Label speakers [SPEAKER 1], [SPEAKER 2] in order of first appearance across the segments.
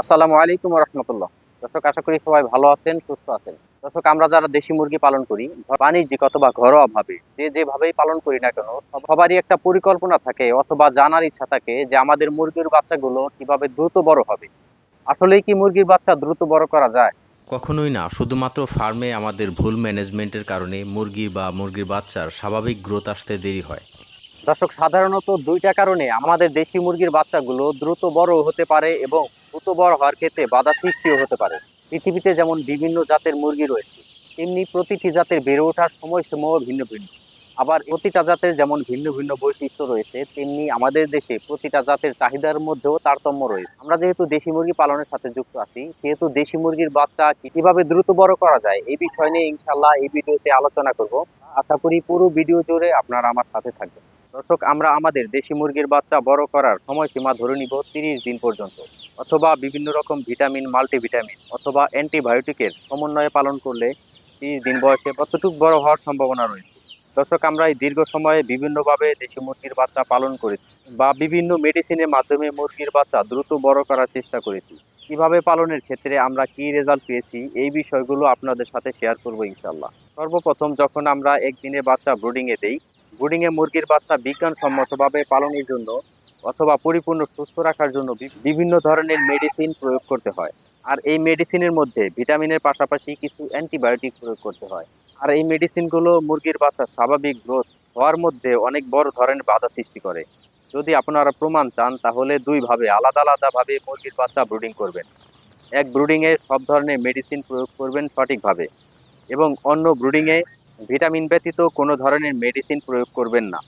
[SPEAKER 1] আসসালামু আলাইকুম রহমতুল্লাহ দর্শক আশা করি সবাই ভালো আছেন সুস্থ আছেন। দর্শক আমরা যারা দেশি মুরগি পালন করি বাণিজ্যিক অথবা ঘরোয়া ভাবে যে যেভাবেই পালন করি না কেন সবারই একটা পরিকল্পনা থাকে অথবা জানার ইচ্ছা থাকে যে আমাদের মুরগির বাচ্চাগুলো কীভাবে দ্রুত বড় হবে। আসলেই কি মুরগির বাচ্চা দ্রুত বড় করা যায়?
[SPEAKER 2] কখনোই না। শুধুমাত্র ফার্মে আমাদের ভুল ম্যানেজমেন্টের কারণে মুরগি বা মুরগির বাচ্চার স্বাভাবিক গ্রোথ আসতে দেরি হয়।
[SPEAKER 1] দর্শক সাধারণত দুইটা কারণে আমাদের দেশি মুরগির বাচ্চাগুলো দ্রুত বড় হতে পারে এবং বড় হওয়ার ক্ষেত্রে বাধা সৃষ্টিও হতে পারে। পৃথিবীতে যেমন বিভিন্ন জাতের মুরগি রয়েছে, তেমনি প্রতিটি জাতের বেড়ে ওঠার সময়সমূহ ভিন্ন ভিন্ন। আবার প্রতিটা জাতের যেমন ভিন্ন ভিন্ন বৈশিষ্ট্য রয়েছে, তেমনি আমাদের দেশে প্রতিটা জাতের চাহিদার মধ্যেও তারতম্য রয়েছে। আমরা যেহেতু দেশি মুরগি পালনের সাথে যুক্ত আছি, সেহেতু দেশি মুরগির বাচ্চা কীভাবে দ্রুত বড় করা যায় এই বিষয় নিয়ে ইনশাল্লাহ এই ভিডিওতে আলোচনা করব। আশা করি পুরো ভিডিও জুড়ে আপনারা আমার সাথে থাকবেন। দর্শক, আমরা আমাদের দেশি মুরগির বাচ্চা বড় করার সময়সীমা ধরে নিব তিরিশ দিন পর্যন্ত। অথবা বিভিন্ন রকম ভিটামিন, মাল্টিভিটামিন অথবা অ্যান্টিবায়োটিকের সমন্বয়ে পালন করলে তিরিশ দিন বয়সে কতটুকু বড় হওয়ার সম্ভাবনা রয়েছে। দর্শক, আমরা এই দীর্ঘ সময়ে বিভিন্নভাবে দেশি মুরগির বাচ্চা পালন করেছি বা বিভিন্ন মেডিসিনের মাধ্যমে মুরগির বাচ্চা দ্রুত বড় করার চেষ্টা করেছি। কীভাবে পালনের ক্ষেত্রে আমরা কি রেজাল্ট পেয়েছি এই বিষয়গুলো আপনাদের সাথে শেয়ার করব ইনশাল্লাহ সর্বপ্রথম যখন আমরা একদিনের বাচ্চা ব্রুডিংয়ে দেই ব্রুডিংয়ে মুরগির বাচ্চা বিজ্ঞানসম্মতভাবে পালনের জন্য অথবা পরিপূর্ণ সুস্থ রাখার জন্য বিভিন্ন ধরনের মেডিসিন প্রয়োগ করতে হয়। আর এই মেডিসিনের মধ্যে ভিটামিনের পাশাপাশি কিছু অ্যান্টিবায়োটিক প্রয়োগ করতে হয়। আর এই মেডিসিনগুলো মুরগির বাচ্চার স্বাভাবিক গ্রোথ হওয়ার মধ্যে অনেক বড় ধরনের বাধা সৃষ্টি করে। যদি আপনারা প্রমাণ চান, তাহলে দুইভাবে আলাদা আলাদাভাবে মুরগির বাচ্চা ব্রুডিং করবেন। এক ব্রুডিংয়ে সব ধরনের মেডিসিন প্রয়োগ করবেন সঠিকভাবে এবং অন্য ব্রুডিংয়ে ভিটামিন ব্যতীত কোনো ধরনের মেডিসিন প্রয়োগ করবেন না।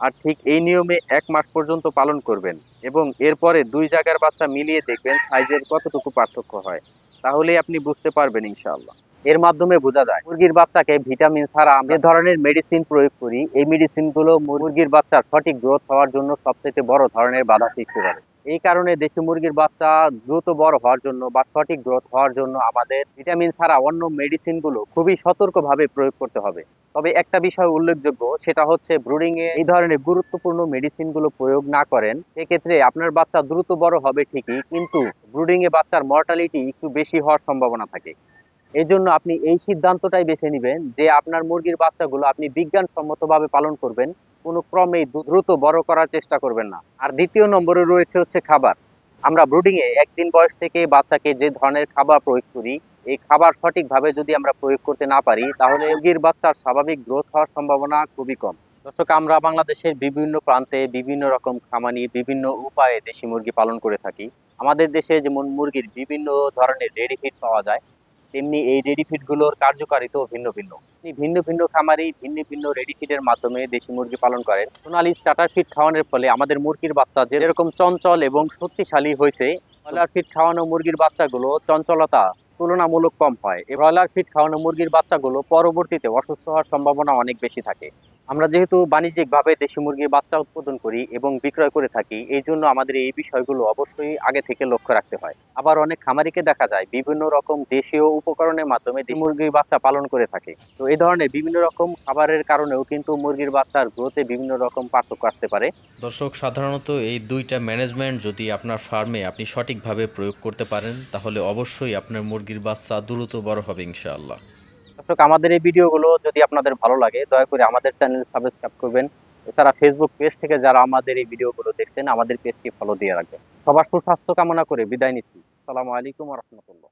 [SPEAKER 1] আর ঠিক এই নিয়মে এক মাস পর্যন্ত পালন করবেন এবং এরপরে দুই জায়গার বাচ্চা মিলিয়ে দেখবেন সাইজের কতটুকু পার্থক্য হয়, তাহলেই আপনি বুঝতে পারবেন ইনশাআল্লাহ। এর মাধ্যমে বোঝা যায়, মুরগির বাচ্চাকে ভিটামিন ছাড়া আমরা ধরনের মেডিসিন প্রয়োগ করি, এই মেডিসিনগুলো মুরগির বাচ্চার সঠিক গ্রোথ হওয়ার জন্য সবথেকে বড় ধরনের বাধা সৃষ্টি করে। এই কারণে দেশি মুরগির বাচ্চা দ্রুত বড় হওয়ার জন্য বা সঠিক গ্রোথ হওয়ার জন্য আমাদের ভিটামিন ছাড়া অন্য মেডিসিনগুলো খুবই সতর্কভাবে প্রয়োগ করতে হবে। তবে একটা বিষয় উল্লেখযোগ্য, সেটা হচ্ছে ব্রুডিং এ এই ধরনের গুরুত্বপূর্ণ মেডিসিনগুলো প্রয়োগ না করেন, সেক্ষেত্রে আপনার বাচ্চা দ্রুত বড় হবে ঠিকই, কিন্তু ব্রুডিং এ বাচ্চার মর্টালিটি একটু বেশি হওয়ার সম্ভাবনা থাকে। এই জন্য আপনি এই সিদ্ধান্তটাই বেছে নেবেন যে আপনার মুরগির বাচ্চাগুলো আপনি বিজ্ঞানসম্মতভাবে পালন করবেন, কোনো ক্রমেই দ্রুত বড় করার চেষ্টা করবেন না। আর দ্বিতীয় নম্বরে রয়েছে হচ্ছে খাবার। আমরা ব্রুডিং এ একদিন বয়স থেকে বাচ্চাকে যে ধরনের খাবার প্রয়োগ করি, এই খাবার সঠিকভাবে যদি আমরা প্রয়োগ করতে না পারি, তাহলে মুরগির বাচ্চার স্বাভাবিক গ্রোথ হওয়ার সম্ভাবনা খুবই কম। দর্শক, আমরা বাংলাদেশের বিভিন্ন প্রান্তে বিভিন্ন রকম খামানি, বিভিন্ন উপায়ে দেশি মুরগি পালন করে থাকি। আমাদের দেশে যেমন মুরগির বিভিন্ন ধরনের রেডি ফিড পাওয়া যায় তেমনি এই রেডি ফিডগুলোর কার্যকারিতাও ভিন্ন ভিন্ন। ভিন্ন ভিন্ন খামারি ভিন্ন ভিন্ন রেডি ফিডের মাধ্যমে দেশি মুরগি পালন করেন। সোনালি স্টার্টার ফিড খাওয়ানোর ফলে আমাদের মুরগির বাচ্চা যেরকম চঞ্চল এবং শক্তিশালী হয়েছে, ব্রয়লার ফিড খাওয়ানো মুরগির বাচ্চাগুলো চঞ্চলতা তুলনামূলক কম হয়। ব্রয়লার ফিড খাওয়ানো মুরগির বাচ্চাগুলো পরবর্তীতে অসুস্থ হওয়ার সম্ভাবনা অনেক বেশি থাকে। আমরা যেহেতু বাণিজ্যিকভাবে দেশি মুরগির বাচ্চা উৎপাদন করি এবং বিক্রয় করে থাকি, এই জন্য আমাদের এই বিষয়গুলো অবশ্যই আগে থেকে লক্ষ্য রাখতে হয়। আবার অনেক খামারিকে দেখা যায়, বিভিন্ন রকম দেশীয় উপকরণের মাধ্যমে মুরগির বাচ্চা পালন করে থাকে। তো এই ধরনের বিভিন্ন রকম খাবারের কারণেও কিন্তু মুরগির বাচ্চার গ্রোথে বিভিন্ন রকম পার্থক্য আসতে পারে।
[SPEAKER 2] দর্শক, সাধারণত এই দুইটা ম্যানেজমেন্ট যদি আপনার ফার্মে আপনি সঠিকভাবে প্রয়োগ করতে পারেন, তাহলে অবশ্যই আপনার মুরগির বাচ্চা দ্রুত বড় হবে, ইনশাআল্লাহ।
[SPEAKER 1] দর্শক, আমাদের এই ভিডিওগুলো যদি আপনাদের ভালো লাগে, দয়া করে আমাদের চ্যানেল সাবস্ক্রাইব করবেন। এছাড়া ফেসবুক পেজ থেকে যারা আমাদের এই ভিডিওগুলো দেখছেন, আমাদের পেজটি ফলো দিয়ে রাখবেন। সবার সুস্বাস্থ্য কামনা করে বিদায় নিচ্ছি। সালামু আলাইকুম রহমতুল্লাহ।